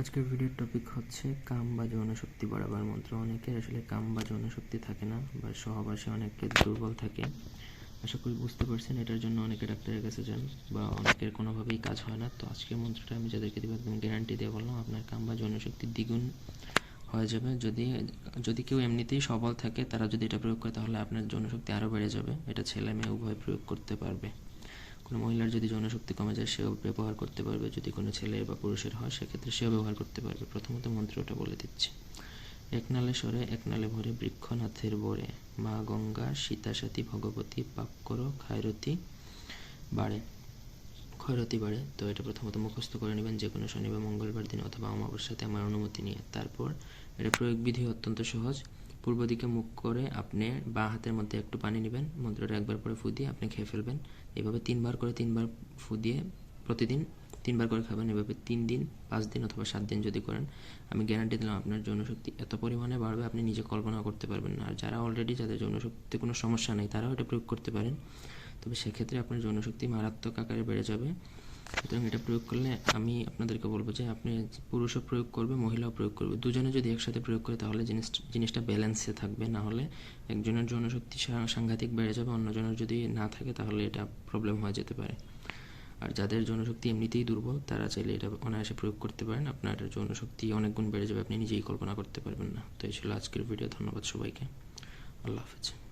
আজকের ভিডিওর টপিক হচ্ছে কাম বা যৌনশক্তি বাড়াবার মন্ত্র। অনেকের আসলে কাম বা যৌনশক্তি থাকে না, বা সহবাসে অনেকের দুর্বল থাকে। আশা করি বুঝতে পারছেন, এটার জন্য অনেকে ডাক্তারের কাছে যান, বা অনেকের কোনোভাবেই কাজ হয় না। তো আজকের মন্ত্রটা আমি যাদেরকে দেবো, একদম গ্যারান্টি দিয়ে বললাম, আপনার কাম বা যৌনশক্তি দ্বিগুণ হয়ে যাবে। যদি যদি কেউ এমনিতেই সবল থাকে, তারা যদি এটা প্রয়োগ করে, তাহলে আপনার যৌনশক্তি আরও বেড়ে যাবে। এটা ছেলে মেয়ে উভয় প্রয়োগ করতে পারবে। কোনো মহিলার যদি যৌনশক্তি কমে যায়, সেও ব্যবহার করতে পারবে। যদি কোনো ছেলের বা পুরুষের হয়, সেক্ষেত্রে সেও ব্যবহার করতে পারবে। প্রথমত মন্ত্রটা বলে দিচ্ছি। এক নালে সরে, এক নালে ভরে বৃক্ষনাথের বরে। মা গঙ্গা, সীতা সাথী, ভগবতী, পাপ করো খায়রতি বাড়ে। ক্ষয়রতি বাড়ে। তো এটা প্রথমত মুখস্থ করে নেবেন যে কোনো শনি বা মঙ্গলবার দিন অথবা অমাবস্যাতে আমার অনুমতি নিয়ে। তারপর এটা প্রয়োগ বিধি অত্যন্ত সহজ। পূর্ব দিকে মুখ করে আপনি বা হাতের মধ্যে একটু পানি নেবেন, মন্ত্রটা একবার পরে ফু দিয়ে আপনি খেয়ে ফেলবেন। এভাবে তিনবার করে তিনবার ফু দিয়ে প্রতিদিন তিনবার করে খাবেন। এভাবে তিন দিন, পাঁচ দিন অথবা সাত দিন যদি করেন, আমি গ্যারান্টি দিলাম আপনার যৌনশক্তি এত পরিমাণে বাড়বে, আপনি নিজে কল্পনা করতে পারবেন না। আর যারা অলরেডি যাদের যৌনশক্তিতে কোনো সমস্যা নেই, তারাও এটা প্রয়োগ করতে পারেন। তবে সেক্ষেত্রে আপনার যৌনশক্তি মারাত্মক আকারে বেড়ে যাবে। সুতরাং এটা প্রয়োগ করলে আমি আপনাদেরকে বলব যে আপনি পুরুষও প্রয়োগ করবে, মহিলাও প্রয়োগ করবে। দুজনে যদি একসাথে প্রয়োগ করে তাহলে জিনিস জিনিসটা ব্যালেন্সে থাকবে। না হলে একজনের যৌনশক্তি সাংঘাতিক বেড়ে যাবে, অন্যজনের যদি না থাকে তাহলে এটা প্রবলেম হয়ে যেতে পারে। আর যাদের যৌনশক্তি এমনিতেই দুর্বল, তারা চাইলে এটা অনায়াসে প্রয়োগ করতে পারেন। আপনার যৌনশক্তি অনেক গুণ বেড়ে যাবে, আপনি নিজেই কল্পনা করতে পারবেন না। তো এই ছিল আজকের ভিডিও ধন্যবাদ সবাইকে। আল্লাহ হাফিজ।